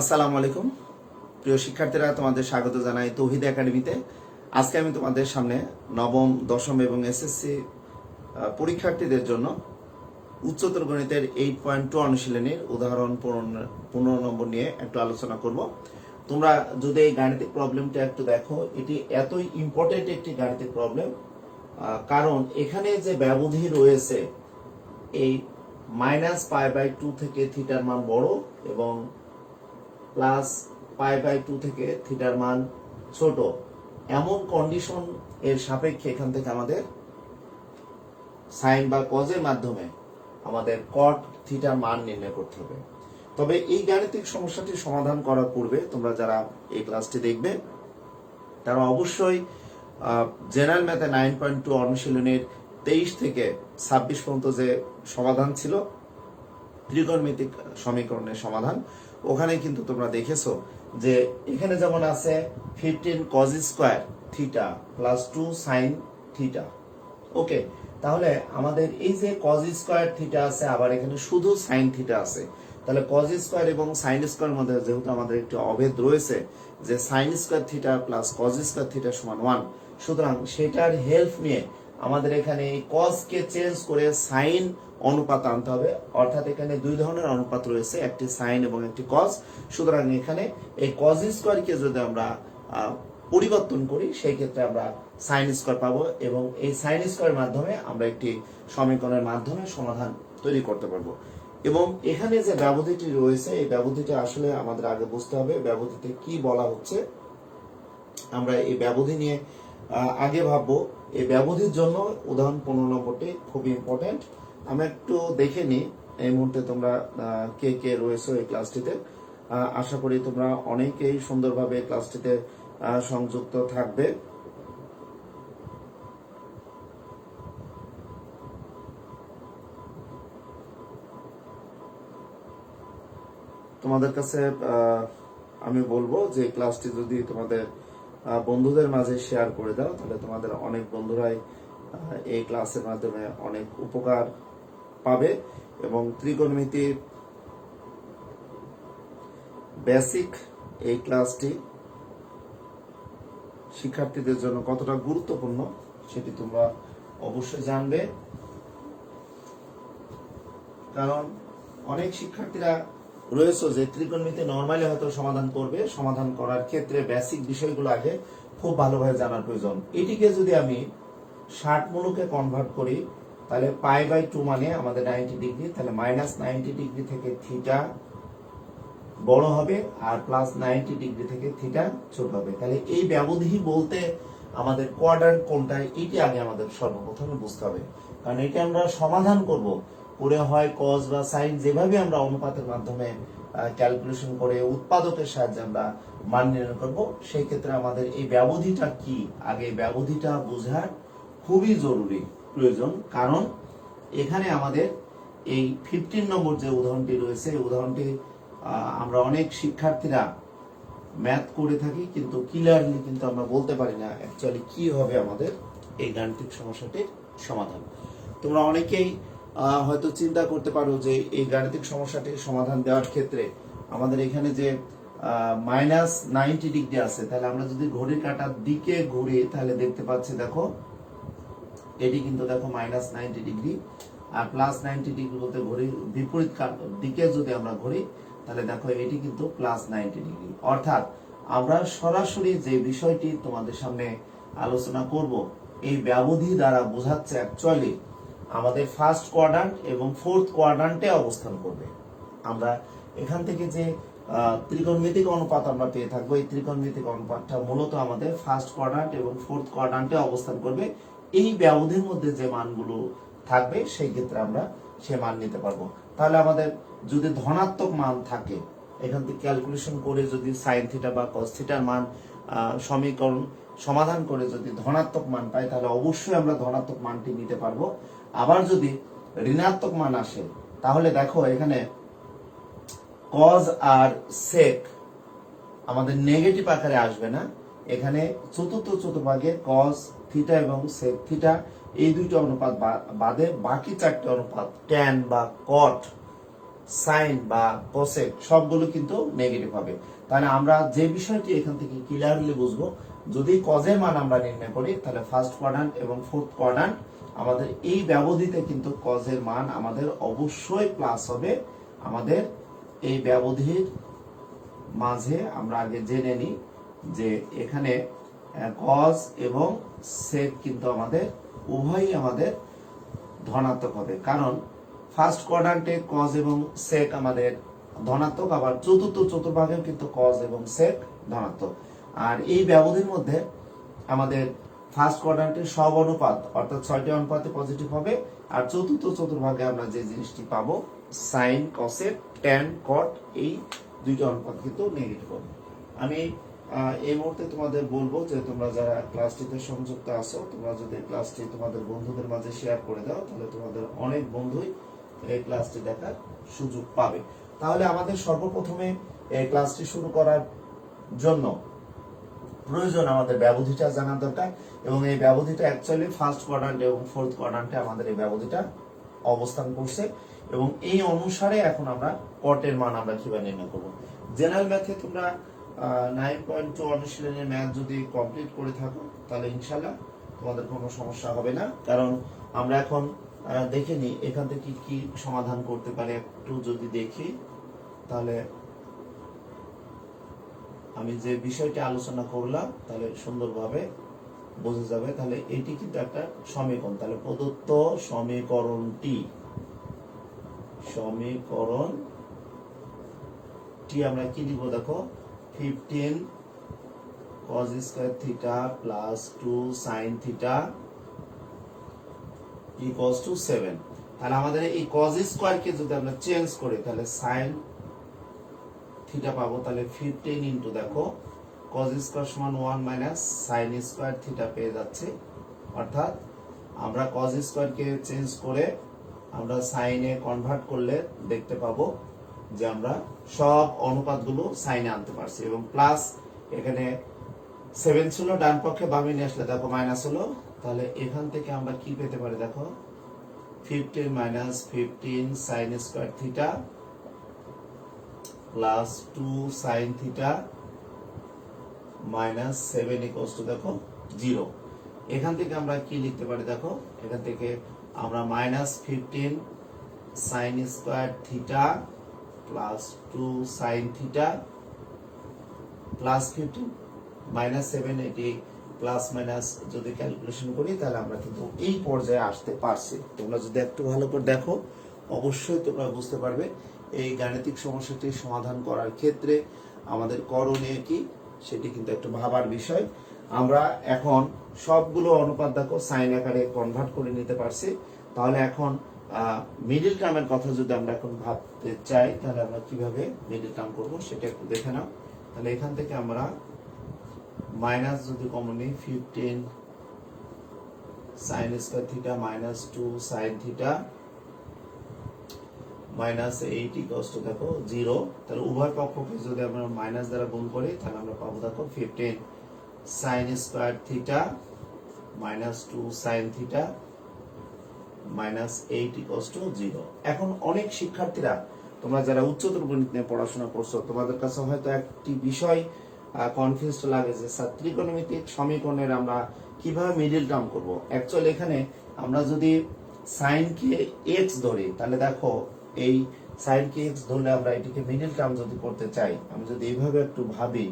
আসসালামু আলাইকুম। প্রিয় শিক্ষার্থীরা, তোমাদের স্বাগত জানাই তৌহিদ একাডেমিতে। আজকে আমি তোমাদের সামনে নবম, দশম এবং এসএসসি পরীক্ষার্থীদের জন্য উচ্চতর গণিতের এইট পয়েন্ট টু অনুশীলনীর উদাহরণ পনেরো নম্বর নিয়ে একটু আলোচনা করব। তোমরা যদি এই গাণিতিক প্রবলেমটা একটু দেখো, এটি এতই ইম্পর্টেন্ট একটি গাণিতিক প্রবলেম কারণ এখানে যে ব্যবধি রয়েছে, এই মাইনাস পাই বাই টু থেকে থিটার মান বড় এবং প্লাস পাই বাই টু থেকে থিটার মান ছোট। এমন কন্ডিশন এর সাপেক্ষে এখান থেকে আমাদের সাইন বা কজের মাধ্যমে আমাদের কট থিটার মান নির্ণয় করতে হবে। তবে এই গাণিতিক সমস্যাটি সমাধান করার পূর্বে তোমরা যারা এই ক্লাসটি দেখবে, তারা অবশ্যই জেনারেল ম্যাথে নাইন পয়েন্ট টু অনুশীলনের তেইশ থেকে ছাব্বিশ পর্যন্ত যে সমাধান ছিল, ত্রিকোণমিতিক সমীকরণের সমাধান ওখানে কিন্তু তোমরা দেখেছ যে এখানে যেমন আছে fifteen cos square theta plus two sine theta okay তাহলে আমাদের এই যে কজ স্কোয়ার থিটা আছে, আবার এখানে শুধু সাইন থিটা আছে। তাহলে কজ স্কোয়ার এবং সাইন স্কোয়ার মধ্যে যেহেতু আমাদের একটি অভেদ রয়েছে যে sine square theta plus cos square theta সমান ওয়ান সুতরাং সেটার হেল্প নিয়ে আমাদের এখানে এই কজ কে চেঞ্জ করে সাইন অনুপাত আনতে হবে। অর্থাৎ এখানে দুই ধরনের অনুপাত রয়েছে, একটি সাইন এবং একটি কজ সুতরাং এখানে এই কজ স্কোয়ারকে যদি আমরা পরিবর্তন করি, সেই ক্ষেত্রে আমরা সাইন স্কোয়ার পাবো এবং এই সাইন স্কোয়ারের মাধ্যমে আমরা একটি সমীকরণের মাধ্যমে সমাধান তৈরি করতে পারব। এবং এখানে যে ব্যবধিটি রয়েছে, এই ব্যবধিটি আসলে আমাদের আগে বুঝতে হবে, ব্যবধিতে কি বলা হচ্ছে। আমরা এই ব্যবধি নিয়ে আগে ভাববো। এই ব্যবধির জন্য উদাহরণ পনেরো নম্বরটি খুব ইম্পর্টেন্ট আমরা একটু দেখে নিই এই মুহূর্তে তোমরা কে কে রয়েছো এই ক্লাসটিতে আশা করি তোমরা অনেকেই সুন্দরভাবে ক্লাসটিতে সংযুক্ত থাকবে। তোমাদের কাছে আমি বলব যে ক্লাসটি যদি তোমাদের বন্ধুদের মাঝে শেয়ার করে দাও, তাহলে তোমাদের অনেক বন্ধুরাই এই ক্লাসের মাধ্যমে অনেক উপকার পাবে এবং ত্রিকোণমিতির বেসিক এই ক্লাসটি শিক্ষার্থীদের জন্য কতটা গুরুত্বপূর্ণ সেটি তোমরা অবশ্যই জানবে। কারণ অনেক শিক্ষার্থীরা রয়েছে যে ত্রিকোণমিতি নর্মালি হয়তো সমাধান করবে। সমাধান করার ক্ষেত্রে বেসিক বিষয়গুলো আগে খুব ভালোভাবে জানার প্রয়োজন। এটিকে যদি আমি ষাট মূলকে কনভার্ট করি তাহলে পাই বাই টু মানে আমাদের নাইনটি ডিগ্রি তাহলে মাইনাস নাইনটি ডিগ্রি থেকে থিটা বড় হবে আর প্লাস নাইনটি ডিগ্রি থেকে থিটা ছোট হবে। তাহলে এই ব্যবধি বলতে আমাদের কোয়াড্রান্ট কোনটা, এটি আগে আমাদের সর্বপ্রথমে বুঝতে হবে। কারণ এটি আমরা সমাধান করব। করে হয় কজ বা সাইন যেভাবে আমরা অনুপাতের মাধ্যমে ক্যালকুলেশন করে উৎপাদকের সাহায্যে আমরা মান নির্ণয় করব সেই ক্ষেত্রে আমাদের এই ব্যবধিটা কি? আগে ব্যবধিটা বোঝার খুবই জরুরি। প্রয়োজন। কারণ এখানে আমাদের এই ফিফটিন নম্বর যে উদাহরণটি রয়েছে, এই উদাহরণটি আমরা অনেক শিক্ষার্থীরা ম্যাথ করে থাকি, কিন্তু ক্লিয়ারলি কিন্তু আমরা বলতে পারি না অ্যাকচুয়ালি কি হবে আমাদের এই গাণিতিক সমস্যাটির সমাধান। তোমরা অনেকেই হয়তো চিন্তা করতে পারো যে এই গাণিতিক সমস্যাটির সমাধান দেওয়ার ক্ষেত্রে আমাদের এখানে যে মাইনাস নাইনটি ডিগ্রি আছে, তাহলে আমরা যদি ঘড়ির কাটার দিকে ঘুরি, তাহলে দেখতে পাচ্ছি, দেখো এটি কিন্তু দেখো মাইনাস নাইনটি ডিগ্রি আর প্লাস নাইনটি ডিগ্রি বলতে ঘড়ির বিপরীত দিকে যদি আমরা ঘুরি তাহলে দেখো এটি কিন্তু প্লাস নাইনটি ডিগ্রি অর্থাৎ আমরা সরাসরি যে বিষয়টি তোমাদের সামনে আলোচনা করব, এই ব্যবধি দ্বারা বোঝাচ্ছে অ্যাকচুয়ালি আমাদের ফার্স্ট কোয়াড্রান্ট এবং ফোর্থ কোয়াড্রান্টে অবস্থান করবে। আমরা এখান থেকে যে ত্রিকোণমিতিক অনুপাত আমরা পেয়ে থাকব, এই ত্রিকোণমিতিক অনুপাতটা মূলত আমাদের ফার্স্ট কোয়াড্রান্ট এবং ফোর্থ কোয়াড্রান্টে অবস্থান করবে। এই ব্যবধির মধ্যে যে মানগুলো থাকবে, সেই ক্ষেত্রে আমরা সে মান নিতে পারব। তাহলে আমাদের যদি ধনাত্মক মান থাকে, এখান থেকে ক্যালকুলেশন করে যদি সাইন থিটা বা কস থিটার মান সমীকরণ সমাধান করে যদি ধনাত্মক মান পাই, তাহলে অবশ্যই আমরা ধনাত্মক মানটি নিতে পারব। আবার যদি ঋণাত্মক মান আসে, তাহলে দেখো এখানে কজ আর সেক আমাদের নেগেটিভ আকারে আসবে না। এখানে চতুর্থ চতুর্ভাগে কজ থিটা এবং সেক থিটা এই দুইটা অনুপাত বাদে বাকি চারটি অনুপাত ট্যান বা কট সাইন বা কোসেক সবগুলো কিন্তু নেগেটিভ হবে। তাহলে আমরা যে বিষয়টি এখান থেকে ক্লিয়ারলি বুঝব, যদি কজের মান আমরা নির্ণয় করি, তাহলে ফার্স্ট কোয়াড্রান্ট এবং ফোর্থ কোয়াড্রান্ট আমাদের এই ব্যবধিতে কিন্তু কজের মান আমাদের অবশ্যই প্লাস হবে। আমাদের এই ব্যবধির মাঝে আমরা আগে জেনে নিই যে এখানে কজ এবং সেক কিন্তু আমাদের, উভয়ই আমাদের ধনাত্মক হবে। কারণ ফার্স্ট কোয়াড্রান্টে কজ এবং সেক আমাদের ধনাত্মক, আবার চতুর্থ, চতুর্ভাগেও কিন্তু কজ এবং সেক ধনাত্মক। আর এই ব্যবধির মধ্যে আমাদের ফার্স্ট কোয়াড্রান্টের সব অনুপাত, অর্থাৎ ছয়টি অনুপাতে পজিটিভ হবে, আর চতুর্থ, চতুর্ভাগে আমরা যে জিনিসটি পাবো সাইন কসেক ট্যান কট এই দুইটা অনুপাত কিন্তু নেগেটিভ হবে। আমি এই মুহূর্তে তোমাদের বলব যে তোমরা যারা ক্লাসটিতে সংযুক্ত আছো, তোমরা যদি ক্লাসটি তোমাদের বন্ধুদের মাঝে শেয়ার করে দাও, তাহলে তোমাদের অনেক বন্ধুই এই ক্লাসটি দেখার সুযোগ পাবে। তাহলে আমাদের সর্বপ্রথমে এই ক্লাসটি শুরু করার জন্য প্রয়োজন আমাদের ব্যবধিটা জানা দরকার, এবং এই ব্যবধিটা অ্যাকচুয়ালি ফার্স্ট কোয়াড্রান্ট এবং ফোর্থ কোয়াড্রান্টে আমাদের এই ব্যবধিটা অবস্থান করছে, এবং এই অনুসারে এখন আমরা কটের মান আমরা কীভাবে নির্ণয় করব। জেনারেল ম্যাথে তোমরা নাইন পয়েন্ট টু অনুশীলনের ম্যাথ যদি কমপ্লিট করে থাকো, তাহলে ইনশাল্লাহ তোমাদের কোনো সমস্যা হবে না। কারণ আমরা এখন দেখে নিই এখান থেকে কি সমাধান করতে পারে একটু যদি দেখি। তাহলে আমি যে বিষয়টি আলোচনা করলাম, তাহলে সুন্দরভাবে বোঝা যাবে। তাহলে এটি কিন্তু একটা সমীকরণ। তাহলে প্রদত্ত সমীকরণটি সমীকরণ টি আমরা কি দিব দেখো? Fifteen cos square theta plus two sine theta equals two seven তাহলে আমাদের এই কজ স্কোয়ারকে যদি আমরা চেঞ্জ করি, তাহলে সাইন থিটা পাবো, তাহলে ফিফটিন ইন্টু দেখো কজ স্কোয়ার সমান one minus sine square theta পেয়ে যাচ্ছে। অর্থাৎ আমরা কজ স্কোয়ারকে চেঞ্জ করে আমরা সাইনে কনভার্ট করলে দেখতে পাবো যে আমরা সব অনুপাতগুলো সাইনে আনতে পারছি এবং প্লাস এখানে সেভেন ছিল, ডান পক্ষে বামে নিয়ে আসলে দেখো মাইনাস হলো। তাহলে এখান থেকে আমরা কি পেতে পারি দেখো? Fifteen minus fifteen sine square theta plus two sine theta minus seven equals to দেখো জিরো এখান থেকে আমরা কি লিখতে পারি দেখো? এখান থেকে আমরা minus fifteen sine square theta plus two sine theta plus fifteen minus seven এটি প্লাস মাইনাস যদি ক্যালকুলেশন করি, তাহলে আমরা কিন্তু এই পর্যায়ে আসতে পারছি। তোমরা যদি একটু ভালো করে দেখো, অবশ্যই তোমরা বুঝতে পারবে এই গাণিতিক সমস্যাটি সমাধান করার ক্ষেত্রে আমাদের করণীয় কি, সেটি কিন্তু একটু ভাবার বিষয়। আমরা এখন সবগুলো অনুপাত দেখো সাইন আকারে কনভার্ট করে নিতে পারছি। তাহলে এখন মিডিল টার্মের কথা যদি আমরা এখন ভাবতে চাই, তাহলে আমরা কীভাবে মিডিল টার্ম করব সেটা একটু দেখে নাও। তাহলে এখান থেকে আমরা মাইনাস যদি কমন নিই fifteen sine square theta minus two sine theta minus eight equals to দেখো জিরো তাহলে উভয় পক্ষকে যদি আমরা মাইনাস দ্বারা গুণ করি, তাহলে আমরা পাবো দেখো fifteen sine square theta minus two sine theta minus eight equals to zero এখন অনেক শিক্ষার্থীরা, তোমরা যারা উচ্চতর গণিত নিয়ে পড়াশোনা করছ, তোমাদের কাছে হয়তো একটি বিষয় কনফিউজ লাগে যে, স্যার, ত্রিকোণমিতিক সমীকরণের আমরা কীভাবে মিডিল টার্ম করব? অ্যাকচুয়ালি এখানে আমরা যদি সাইন কে এক্স ধরি, তাহলে দেখো, এই সাইন কে এক্স ধরলে আমরা এটিকে মিডিল টার্ম যদি করতে চাই, আমি যদি এইভাবে একটু ভাবি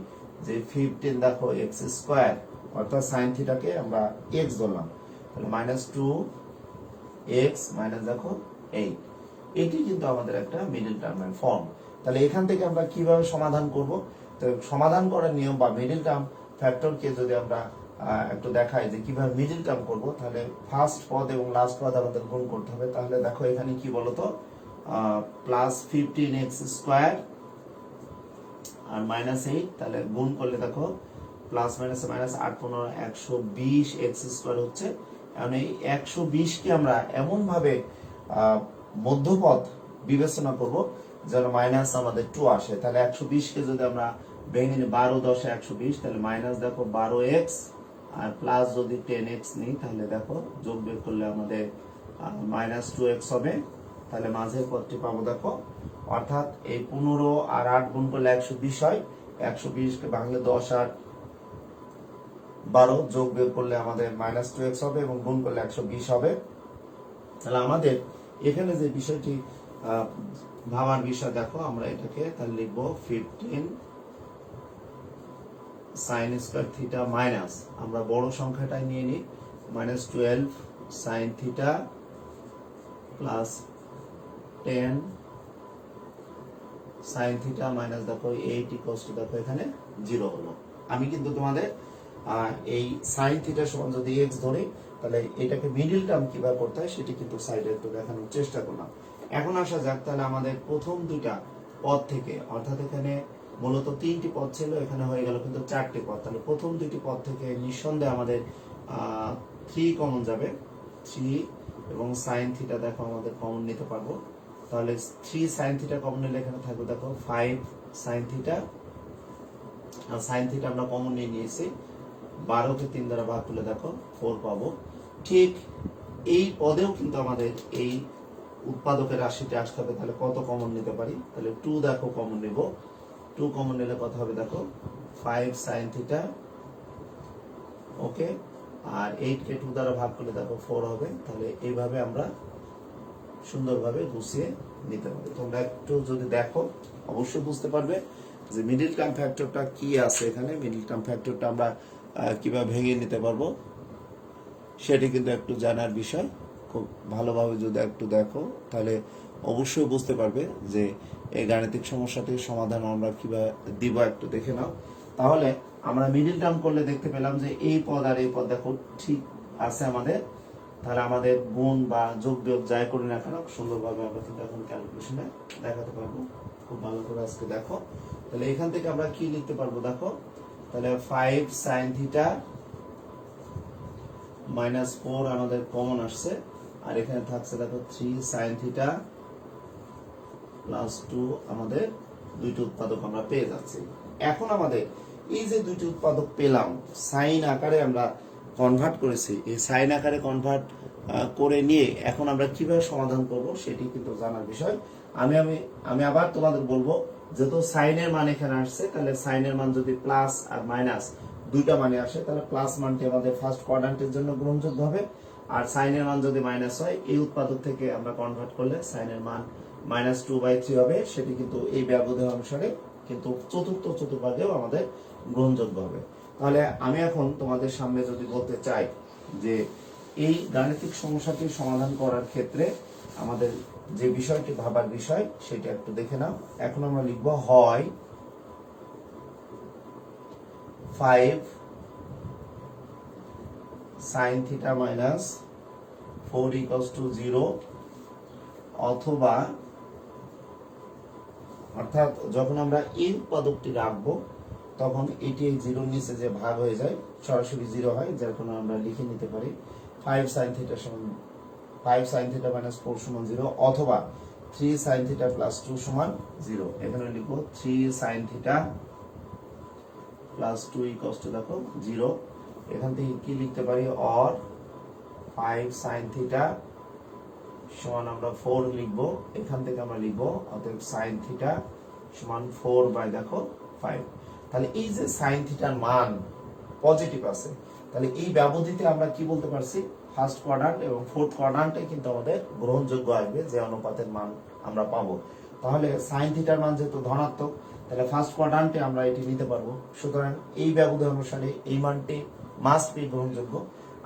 যে ফিফটিন দেখো এক্স স্কোয়ার অর্থাৎ সাইন থিটাকে আমরা এক্স ধরলাম। তাহলে মাইনাস টু এক্স মাইনাস দেখো এইট এটি কিন্তু আমাদের একটা মিডিল টার্মের ফর্ম তাহলে এখান থেকে আমরা কীভাবে সমাধান করব? তো সমাধান করার নিয়ম বা মিডিল টার্ম ফ্যাক্টরকে যদি আমরা একটু দেখাই যে কীভাবে মিডিল টার্ম করব, তাহলে ফার্স্ট পদ এবং লাস্ট পদ আমাদের গুণ করতে হবে। তাহলে দেখো এখানে কি বলতো? প্লাস ফিফটিন এক্স স্কোয়ার আর মাইনাস এইট তাহলে গুণ করলে দেখো প্লাস মাইনাস মাইনাস আট, পনেরো, একশো বিশ এক্স স্কোয়ার হচ্ছে। এখন এই একশো বিশকে আমরা এমন ভাবে আহ, মধ্যপথ বিবেচনা করব যেন মাইনাস আমাদের টু আসে। তাহলে একশো বিশকে যদি আমরা ভেঙে নিই বারো দশে একশো বিশ তাহলে মাইনাস দেখো বারো এক্স আর প্লাস যদি টেন এক্স নিই তাহলে দেখো যোগ বের করলে আমাদের মাইনাস টু এক্স হবে। তাহলে মাঝের পদটি পাবো দেখো অর্থাৎ এই পনেরো আর আট গুণ করলে একশো বিশ হয়। একশো বিশকে ভাঙলে দশ আর বারো যোগ বিয়োগ করলে আমাদের মাইনাস টু এক্স হবে এবং গুণ করলে একশো বিশ হবে। তাহলে আমাদের এখানে যে বিষয়টি ভাবার বিষয়, দেখো আমরা এটাকে তাহলে লিখব fifteen sine square theta minus আমরা বড় সংখ্যাটাই নিয়ে নিই minus twelve sine theta plus ten sine theta minus দেখো এইট টু দেখো এখানে জিরো হলো। আমি কিন্তু তোমাদের এই সাইন থিটা সমান যদি এক্স ধরে, তাহলে এটাকে মিডিল টার্ম কীভাবে করতে হয় সেটি কিন্তু সাইডে একটু দেখানোর চেষ্টা করলাম। এখন আসা যাক তাহলে আমাদের প্রথম দুইটা পদ থেকে, অর্থাৎ এখানে মূলত তিনটি পদ ছিল, এখানে হয়ে গেল কিন্তু চারটি পদ। তাহলে প্রথম দুইটি পদ থেকে নিঃসন্দেহে আমাদের থ্রি কমন যাবে। থ্রি এবং সাইন থিটা দেখো আমাদের কমন নিতে পারব। তাহলে থ্রি সাইন থিটা কমন নিলে এখানে থাকবে দেখো ফাইভ সাইন থিটা আর সাইন থিটা আমরা কমন নিয়ে নিয়েছি। বারোকে তিন দ্বারা ভাগ করলে দেখো ফোর পাবো। ঠিক এই পদেও কিন্তু আমাদের এই উৎপাদকের রাশিতে আসতে হবে, তাহলে কত কমন নিতে পারি? তাহলে টু দেখো কমন নেব। টু কমন নিলে কত হবে দেখো? ফাইভ সাইন থিটা ওকে আর এইট কে টু দ্বারা ভাগ করলে দেখো ফোর হবে। তাহলে এইভাবে আমরা সুন্দরভাবে গুছিয়ে নিতে পারি তোমরা একটু যদি দেখো, অবশ্যই বুঝতে পারবে যে মিডিল টার্ম ফ্যাক্টরটা কি আছে এখানে। মিডিল টার্ম ফ্যাক্টরটা আমরা কীভাবে ভেঙে নিতে পারব, সেটি কিন্তু একটু জানার বিষয়। খুব ভালোভাবে যদি একটু দেখো, তাহলে অবশ্যই বুঝতে পারবে যে এই গাণিতিক সমস্যাটির সমাধান আমরা কীভাবে দিব একটু দেখে নাও। তাহলে আমরা মিডিল টার্ম করলে দেখতে পেলাম যে এই পদ আর এই পদ দেখো ঠিক আছে আমাদের। তাহলে আমাদের গুণ বা যোগ বিয়োগ যাই করি না কেন, সুন্দরভাবে আমরা কিন্তু এখন ক্যালকুলেশনে দেখাতে পারব। খুব ভালো করে আজকে দেখো। তাহলে এখান থেকে আমরা কি লিখতে পারব দেখো? তাহলে five sine theta minus four আমাদের কমন আসছে। আর এখানে থাকছে দেখো three sine theta plus two আমাদের দুইটি উৎপাদক আমরা পেয়ে যাচ্ছি। এখন আমাদের এই যে দুইটি উৎপাদক পেলাম সাইন আকারে আমরা কনভার্ট করেছি। এই সাইন আকারে কনভার্ট করে নিয়ে এখন আমরা কীভাবে সমাধান করব সেটি কিন্তু জানার বিষয়। আমি আমি আমি আবার তোমাদের বলব যেহেতু সাইনের মান এখানে আসছে, তাহলে সাইনের মান যদি প্লাস আর মাইনাস দুইটা মানে আসে, তাহলে প্লাস মানটি আমাদের ফার্স্ট কোয়াড্রান্টের জন্য গ্রহণযোগ্য হবে। আর সাইনের মান যদি মাইনাস হয়, এই উৎপাদক থেকে আমরা কনভার্ট করলে সাইনের মান মাইনাস টু বাই থ্রি হবে। সেটি কিন্তু এই ব্যবধান অনুসারে কিন্তু চতুর্থ চতুর্ভাগেও আমাদের গ্রহণযোগ্য হবে। তাহলে আমি এখন তোমাদের সামনে যদি বলতে চাই যে এই গাণিতিক সমস্যাটি সমাধান করার ক্ষেত্রে আমাদের যে বিষয়টি ভাবার বিষয়, সেটা একটু দেখে নাও। এখন আমরা লিখব হয় five sine theta minus four equals to zero অথবা অর্থাৎ যখন আমরা এই উৎপাদকটি রাখব, তখন এটি এই জিরোর নিচে যে ভাগ হয়ে যায়, সরাসরি জিরো হয়, যার কারণে আমরা লিখে নিতে পারি। ফাইভ সাইন থিটার সমান five sine theta minus four সমান জিরো অথবা three sine theta plus two সমান জিরো এখানে লিখব three sine theta plus two equals to দেখো জিরো এখান থেকে কি লিখতে পারি? অর ফাইভ সাইন থিটা সমান আমরা ফোর লিখব। এখান থেকে আমরা লিখব, অতএব সাইন থিটা সমান ফোর বাই দেখো ফাইভ তাহলে এই যে সাইন থিটার মান পজিটিভ আছে, তাহলে এই ব্যবধিতে আমরা কি বলতে পারছি? ফার্স্ট কোয়াড্রান্ট এবং ফোর্থ কোয়াড্রান্টে কিন্তু আমাদের গ্রহণযোগ্য আসবে, যে অনুপাতের মান আমরা পাবো। তাহলে সাইন থিটার মান যেহেতু ধনাত্মক, তাহলে ফার্স্ট কোয়াড্রান্টে আমরা এটি নিতে পারব। সুতরাং এই ব্যবধান অনুসারে এই মানটি মাস্ট বি গ্রহণযোগ্য।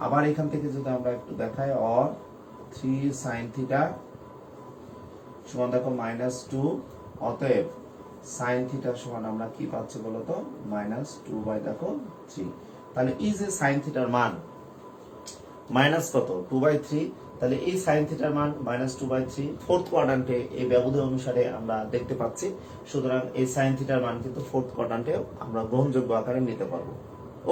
আবার এখান থেকে যদি আমরা একটু দেখাই অর থ্রি সাইন থিটা সমান দেখো মাইনাস টু অতএব সাইন থিটা সমান আমরা কি পাচ্ছি বলতো? মাইনাস টু বাই দেখো থ্রি তাহলে এই যে সাইন থিটার মান মাইনাস কত? টু বাই থ্রি তাহলে এই সাইন থিটার মান minus two by three fourth কোয়াড্রান্টে এই ব্যবধান অনুসারে আমরা দেখতে পাচ্ছি। সুতরাং এই সাইন থিটার মান কিন্তু ফোর্থ কোয়াড্রান্টে আমরা গ্রহণযোগ্য আকারে নিতে পারব।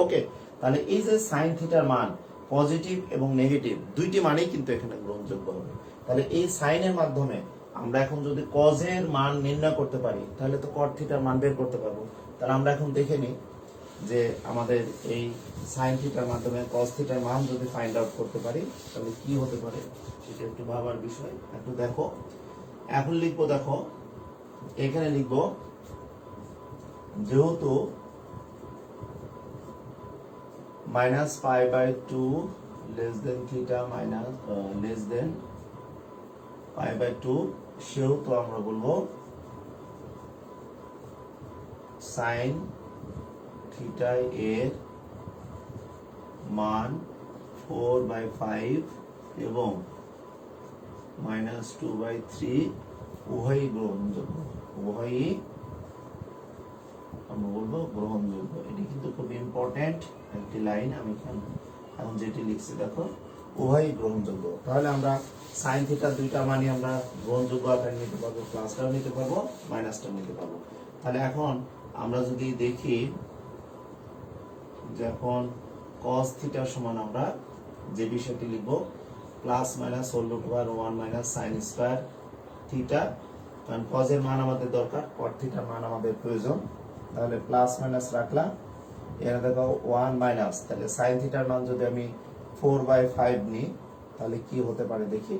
ওকে তাহলে এই যে সাইন থিটার মান পজিটিভ এবং নেগেটিভ দুইটি মানেই কিন্তু এখানে গ্রহণযোগ্য হবে। তাহলে এই সাইনের মাধ্যমে আমরা এখন যদি কজের মান নির্ণয় করতে পারি, তাহলে তো কট থিটার মান বের করতে পারব। তাহলে আমরা এখন দেখে নিই যে আমাদের এই সাইন থিটার মাধ্যমে কস থিটার মান যদি ফাইন্ড আউট করতে পারি, তাহলে কি হতে পারে? সেটা একটু ভাবার বিষয়। একটু দেখো। এখন লিখব, দেখো। এখানে লিখব, যেহেতু minus pi by two less than theta minus less than pi by two সেহেতু আমরা বলব সাইন থিটা এর মান ফোর বাই ফাইভ এবং মাইনাস টু বাই থ্রি উভয়ই গ্রহণযোগ্য, উভয়ই আমরা বলব গ্রহণযোগ্য। এটি কিন্তু খুব ইম্পর্টেন্ট একটি লাইন আমি এখন যেটি লিখছি, দেখো, উভয়ই গ্রহণযোগ্য। তাহলে আমরা সাইন থিটা দুইটা মানে আমরা গ্রহণযোগ্য আকারে নিতে পারব প্লাসটাও নিতে পারব মাইনাসটাও নিতে পারব। তাহলে এখন আমরা যদি দেখি যখন cos থিটা সমান আমরা যে বিষয়টি লিখব plus minus whole root over one minus sine square theta কারণ এর মান আমাদের দরকার, cot থিটার মান আমাদের প্রয়োজন। তাহলে প্লাস মাইনাস রাখলাম। এখানে দেখো ওয়ান মাইনাস তাহলে সাইন থিটার মান যদি আমি ফোর বাই ফাইভ নিই, তাহলে কি হতে পারে দেখি?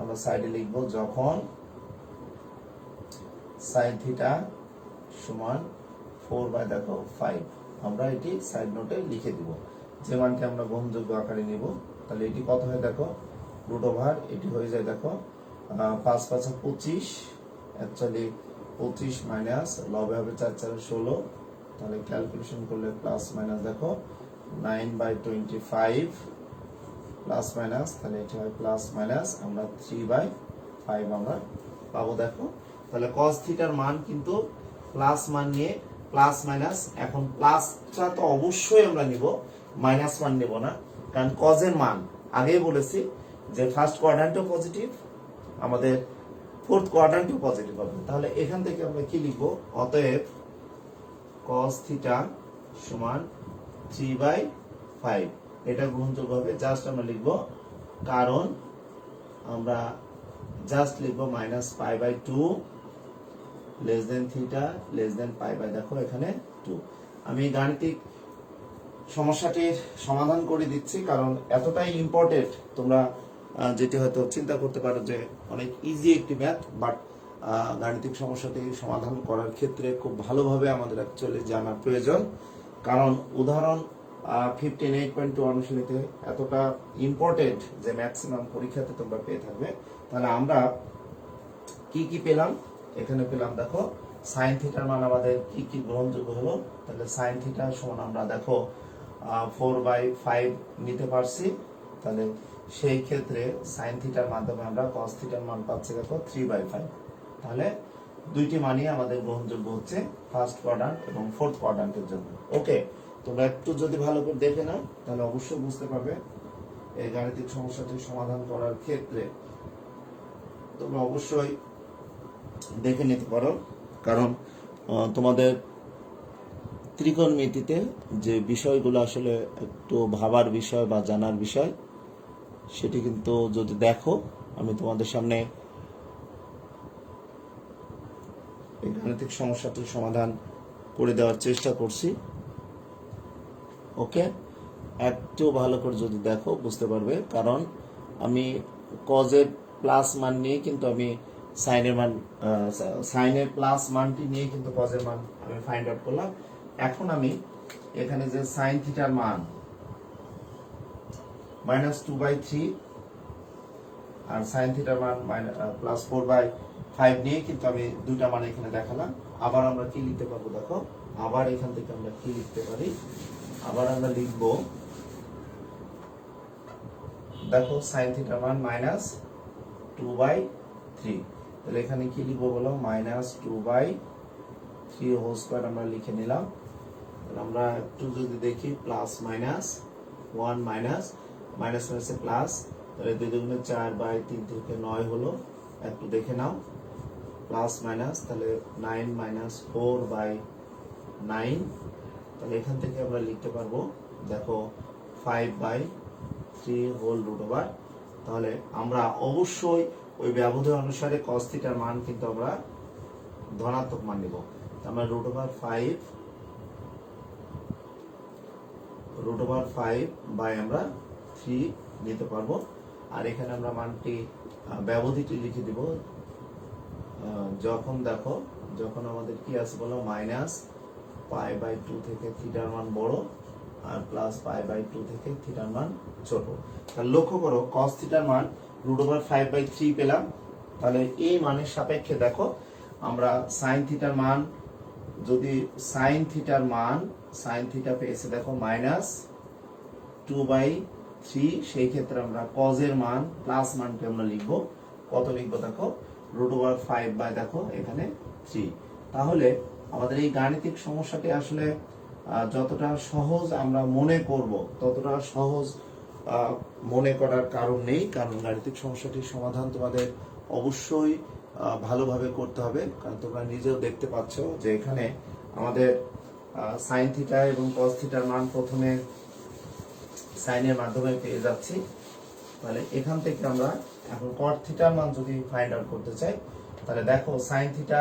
আমরা সাইডে লিখব যখন সাইন থিটা সমান ফোর বাই দেখো ফাইভ আমরা এটি সাইড নোটে লিখে দিব। যে মানকে আমরা গ্রহণযোগ্য আকারে নিব, তাহলে এটি কত হয় দেখো? রুট ওভার এটি হয়ে যায় দেখো পাঁচ পাঁচ পাঁচা পঁচিশ অ্যাকচুয়ালি পঁচিশ মাইনাস লবে হবে চার চার ষোলো, তাহলে ক্যালকুলেশন করলে প্লাস মাইনাস দেখো nine by twenty five plus minus তাহলে এটি হয় প্লাস মাইনাস আমরা থ্রি বাই ফাইভ আমরা পাবো দেখো। তাহলে cos থিটার মান কিন্তু প্লাস মান নিয়ে প্লাস মাইনাস এখন প্লাসটা তো অবশ্যই আমরা নিব মাইনাস মান নেব না, কারণ এর মান, আগেই বলেছি যে ফার্স্ট কোয়াড্রান্টও পজিটিভ আমাদের ফোর্থ কোয়াড্রান্টও পজিটিভ হবে। তাহলে এখান থেকে আমরা কি লিখব? অতএব cos থিটা সমান থ্রি বাই ফাইভ এটা গ্রহণযোগ্য হবে জাস্ট আমরা লিখব, কারণ আমরা জাস্ট লিখব minus pi by two less than theta less than pi by দেখো এখানে টু আমি গাণিতিক সমস্যাটির সমাধান করে দিচ্ছি, কারণ এতটাই ইম্পর্টেন্ট তোমরা যেটি হয়তো চিন্তা করতে পারো যে অনেক ইজি একটি ম্যাথ বাট গাণিতিক সমস্যাটি সমাধান করার ক্ষেত্রে খুব ভালোভাবে আমাদের অ্যাকচুয়ালি জানা প্রয়োজন। কারণ উদাহরণ ফিফটিন এইট পয়েন্ট টু অনুশীলিতে এতটা ইম্পর্টেন্ট যে ম্যাক্সিমাম পরীক্ষাতে তোমরা পেয়ে থাকবে। তাহলে আমরা কি কি পেলাম? এখানে পেলাম, দেখো সাইন থিটার মান আমাদের কি কি গ্রহণযোগ্য হলো? তাহলে সাইন থিটা সমান আমরা, দেখো ফোর বাই ফাইভ নিতে পারছি। তাহলে সেই ক্ষেত্রে সাইন থিটার মাধ্যমে আমরা কস থিটার মান পাচ্ছি, দেখো থ্রি বাই ফাইভ তাহলে দুইটি মানই আমাদের গ্রহণযোগ্য হচ্ছে ফার্স্ট কোয়াড্রান্ট এবং ফোর্থ কোয়াড্রান্টের জন্য। ওকে, তোমরা একটু যদি ভালো করে দেখে নাও, তাহলে অবশ্যই বুঝতে পারবে এই গাণিতিক সমস্যাটি সমাধান করার ক্ষেত্রে। তোমরা অবশ্যই দেখে নিতে পারো। কারণ তোমাদের ত্রিকোণমিতিতে যে বিষয়গুলো আসলে একটু ভাবার বিষয় বা জানার বিষয়, সেটি কিন্তু যদি দেখো, আমি তোমাদের সামনে এই গাণিতিক সমস্যাটির সমাধান করে দেওয়ার চেষ্টা করছি। ওকে? একটু ভালো করে যদি দেখো, বুঝতে পারবে। কারণ, আমি কজের প্লাস মান নিয়ে কিন্তু আমি সাইনের মান সাইনের প্লাস মানটি নিয়ে কিন্তু কজের মান আমি ফাইন্ড আউট করলাম। এখন আমি এখানে যে সাইন থিটার মান মাইনাস টু বাই থ্রি আর সাইন থিটার মান প্লাস ফোর বাই ফাইভ নিয়ে কিন্তু আমি দুটা মান এখানে দেখালাম। আবার আমরা কি লিখতে পারব দেখো? আবার এখান থেকে আমরা কি লিখতে পারি? আবার আমরা লিখব, দেখো সাইন থিটার মান মাইনাস টু বাই থ্রি তাহলে এখানে কি লিখব বলো? Minus two by three whole square আমরা লিখে নিলাম। তাহলে আমরা একটু যদি দেখি plus minus one minus minus মাইনাসে প্লাস তাহলে দুই দুগুণে চার বাই তিন থেকে নয় হলো, একটু দেখে নাও। প্লাস মাইনাস তাহলে nine minus four by nine তাহলে এখান থেকে আমরা লিখতে পারব, দেখো five by three whole root over তাহলে আমরা অবশ্যই ওই ব্যবধান অনুসারে cos থিটার মান কিন্তু আমরা ধনাত্মক মান নিব। আমরা root over five root over five by আমরা থ্রি নিতে পারব। আর এখানে আমরা মানটি ব্যবধিটি লিখে দিব। যখন দেখো, যখন আমাদের কি আছে বলো? মাইনাস পাই বাই টু থেকে থিটার মান বড় আর প্লাস পাই বাই টু থেকে থিটার মান ছোট। তাহলে লক্ষ্য করো কস থিটার মান root over five by three পেলাম। তাহলে এই মানের সাপেক্ষে দেখো, আমরা সাইন থিটার মান, যদি সাইন থিটার মান সাইন থিটা পেয়েছে দেখো মাইনাস টু বাই থ্রি সেই ক্ষেত্রে আমরা কজের মান প্লাস মানকে আমরা লিখব। কত লিখব দেখো? রুট ওভার ফাইভ বাই দেখো, এখানে থ্রি তাহলে আমাদের এই গাণিতিক সমস্যাটি আসলে যতটা সহজ আমরা মনে করব, ততটা সহজ মনে করার কারণ নেই, কারণ গাণিতিক সমস্যাটির সমাধান তোমাদের অবশ্যই ভালোভাবে করতে হবে। কারণ তোমরা নিজেও দেখতে পাচ্ছ যে এখানে আমাদের সাইন থিটা এবং কস থিটার মান প্রথমে সাইনের মাধ্যমে পেয়ে যাচ্ছি। তাহলে এখান থেকে আমরা এখন কট থিটার মান যদি ফাইন্ড আউট করতে চাই, তাহলে দেখো সাইন থিটা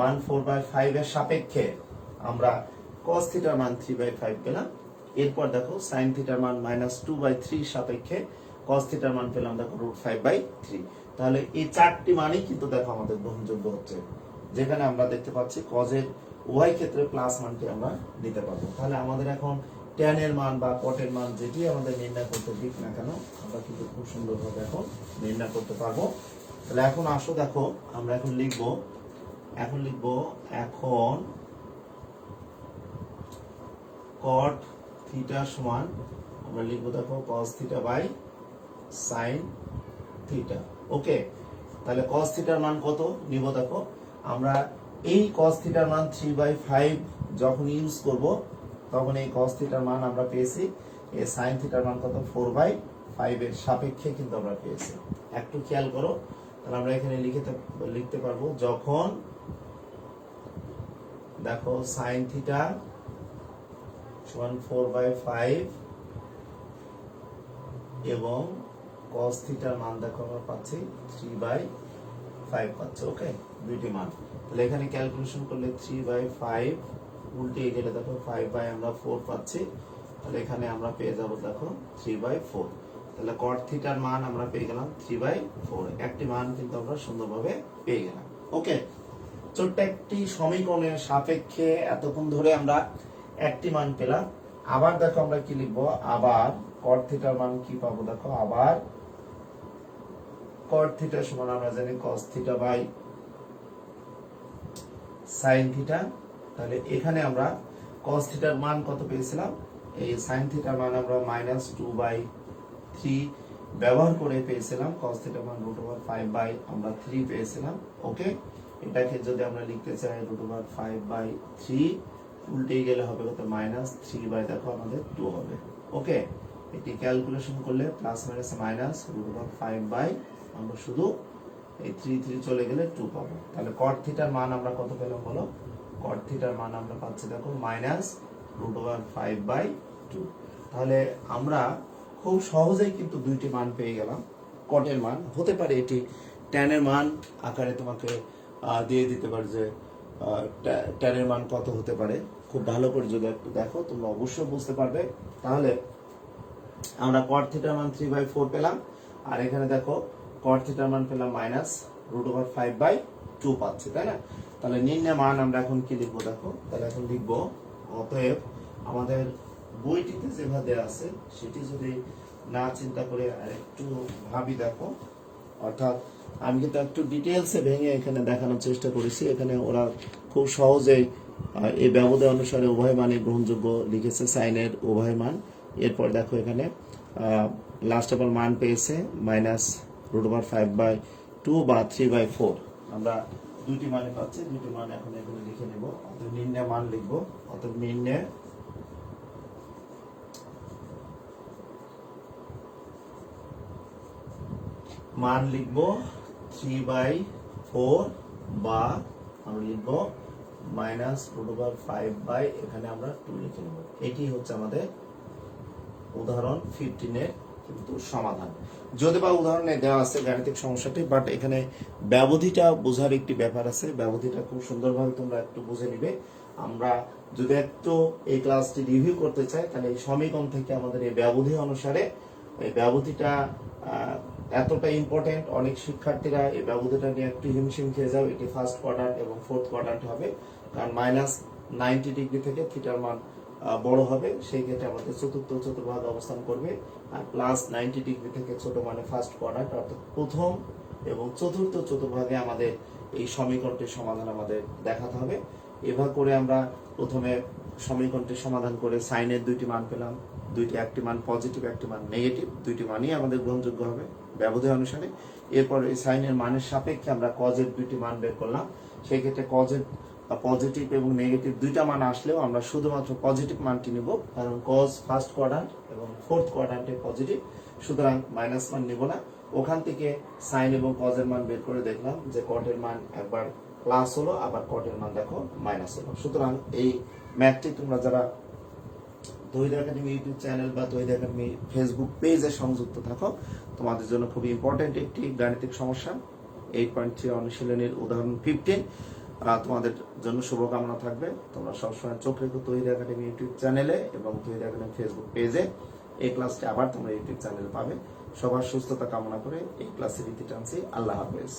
মান ফোর বাই ফাইভ এর সাপেক্ষে আমরা কস থিটার মান থ্রি বাই ফাইভ পেলাম। এরপর দেখো সাইন থিটার মান মাইনাস টু বাই থ্রি সাপেক্ষে কস থিটার মান পেলাম দেখো রুট ফাইভ বাই থ্রি তাহলে এই চারটি মানই কিন্তু দেখো আমাদের গ্রহণযোগ্য হচ্ছে। যেখানে আমরা দেখতে পাচ্ছি কজের উভয় ক্ষেত্রে প্লাস মানটি আমরা নিতে পারব। তাহলে আমাদের এখন ট্যান এর মান বা কটের মান যেটি আমাদের নির্ণয় করতে দিক না কেন, আমরা কিন্তু খুব সুন্দরভাবে এখন নির্ণয় করতে পারব। তাহলে এখন আসো দেখো, আমরা এখন লিখব এখন লিখব, এখন কট থিটা সমান, আমরা লিখব দেখো cos theta by sine theta okay তাহলে কস থিটার মান কত? নিব দেখো। আমরা এই কস থিটার মান থ্রি বাই ফাইভ যখন ইউজ করব, তখন এই কস থিটার মান আমরা পেয়েছি। এই সাইন থিটার মান কত? ফোর বাই ফাইভ এর সাপেক্ষে কিন্তু আমরা পেয়েছি। একটু খেয়াল করো। তাহলে আমরা এখানে লিখে লিখতে পারব, যখন দেখো সাইন থিটা সমান ফোর এখানে আমরা এখানে আমরা পেয়ে যাব দেখো থ্রি বাই ফোর তাহলে কট থিটার মান আমরা পেয়ে গেলাম থ্রি বাই ফোর একটি মান কিন্তু আমরা সুন্দরভাবে পেয়ে গেলাম ওকে ছোট্ট একটি সমীকরণের সাপেক্ষে এতক্ষণ ধরে আমরা একটি মান পেলাম। আবার দেখো আমরা কি লিখব? আবার কট থিটার মান কি পাবো দেখো? আবার কট থিটা সমান আমরা জানি cos theta by sine theta তাহলে এখানে আমরা কস থিটার মান কত পেয়েছিলাম? এই সাইন থিটার মান আমরা মাইনাস টু বাই থ্রি ব্যবহার করে পেয়েছিলাম। কস থিটার মান রুট ওভার ফাইভ বাই আমরা থ্রি পেয়েছিলাম। ওকে এটাকে যদি আমরা লিখতে চাই root over five by three উল্টে গেলে হবে কত মাইনাস থ্রি বাই দেখো আমাদের টু হবে। ওকে এটি ক্যালকুলেশন করলে plus minus minus root over five by আমরা শুধু এই থ্রি থ্রি চলে গেলে টু পাবো। তাহলে কট থিটার মান আমরা কত পেলাম বলো? কট থিটার মান আমরা পাচ্ছি দেখো minus root over five by two তাহলে আমরা খুব সহজেই কিন্তু দুইটি মান পেয়ে গেলাম। কটের মান, হতে পারে এটি ট্যানের মান আকারে তোমাকে দিয়ে দিতে পারে যে ট্যানের মান কত হতে পারে। খুব ভালো করে যদি একটু দেখো, তোমরা অবশ্যই বুঝতে পারবে। তাহলে আমরা কট থিটার মান থ্রি বাই ফোর পেলাম, আর এখানে দেখো কট থিটার মান পেলাম minus root over five by two পাচ্ছি, তাই না? তাহলে নিম্নে মান আমরা এখন কি লিখব দেখো? তাহলে এখন লিখব, অতএব আমাদের বইটিতে যেভাবে আছে, সেটি যদি না চিন্তা করে আর একটু ভাবি দেখো। অর্থাৎ আমি কিন্তু একটু ডিটেলসে ভেঙে এখানে দেখানোর চেষ্টা করেছি, এখানে ওরা খুব সহজেই এই ব্যবধান অনুসারে উভয় মানে গ্রহণযোগ্য লিখেছে, সাইনের উভয় মান। এরপর দেখো এখানে লাস্ট আবার মান পেয়েছে minus root over five by two বা থ্রি বাই ফোর আমরা দুটি মানে পাচ্ছি দুটি মান এখন এখানে লিখে নেব। অতএব নিম্নে মান লিখব, অর্থাৎ নিম্নে মান লিখব থ্রি বাই ফোর বা আমরা লিখব minus root over five by এখানে আমরা টু লিখে নেব। এটি হচ্ছে আমাদের উদাহরণ ফিফটিনের কিন্তু সমাধান। যদি বা উদাহরণে দেওয়া আছে গাণিতিক সমস্যাটি বাট এখানে ব্যবধিটা বোঝার একটি ব্যাপার আছে। ব্যবধিটা খুব সুন্দরভাবে তোমরা একটু বুঝে নিবে। আমরা যদি একটু এই ক্লাসটি রিভিউ করতে চাই, তাহলে এই সমীকরণ থেকে আমাদের এই ব্যবধি অনুসারে এই ব্যবধিটা এতটা ইম্পর্টেন্ট অনেক শিক্ষার্থীরা এই ব্যবধানটা নিয়ে একটু হিমশিম খেয়ে যাও এটি ফার্স্ট কোয়ার্টার এবং ফোর্থ কোয়াড্রান্ট হবে। কারণ মাইনাস নাইনটি ডিগ্রি থেকে থিটার মান বড় হবে। সেই ক্ষেত্রে আমাদের চতুর্থ চতুর্ভাগ অবস্থান করবে। আর প্লাস নাইনটি ডিগ্রি থেকে ছোট মানে ফার্স্ট কোয়ার্টার অর্থাৎ প্রথম এবং চতুর্থ চতুর্ভাগে আমাদের এই সমীকরণটির সমাধান আমাদের দেখাতে হবে। এভাবে করে আমরা প্রথমে সমীকরণটির সমাধান করে সাইনের দুইটি মান পেলাম। দুইটি একটি মান পজিটিভ একটি মান নেগেটিভ দুইটি মানই আমাদের গ্রহণযোগ্য হবে। ব্যবধান অনুসারে। এরপর এই সাইনের মানের সাপেক্ষে আমরা কজের দুইটি মান বের করলাম। সেই ক্ষেত্রে কজের পজিটিভ এবং নেগেটিভ দুইটা মান আসলেও আমরা শুধুমাত্র পজিটিভ মানটি নিব। কারণ কজ ফার্স্ট কোয়াড্রান্ট এবং ফোর্থ কোয়াড্রান্টে পজিটিভ সুতরাং মাইনাস মান নিব না। ওখান থেকে সাইন এবং কজের মান বের করে দেখলাম যে কটের মান একবার প্লাস হলো, আবার কটের মান দেখো মাইনাস হলো। সুতরাং এই ম্যাথটি তোমরা যারা দহিদ একাডেমি ইউটিউব চ্যানেল বা দহিদ একাডেমি ফেসবুক পেজে সংযুক্ত থাকো। তোমাদের জন্য খুবই ইম্পর্টেন্ট একটি গাণিতিক সমস্যা। এইট পয়েন্ট থ্রি অনুশীলনের উদাহরণ ফিফটিন তোমাদের জন্য শুভকামনা থাকবে। তোমরা সবসময় চোখ রেখো তহিদ একাডেমি ইউটিউব চ্যানেলে এবং তহিদ একাডেমি ফেসবুক পেজে এই ক্লাসটি আবার তোমরা ইউটিউব চ্যানেলে পাবে। সবার সুস্থতা কামনা করে এই ক্লাসের ইতি টানছি আল্লাহ হাফেজ।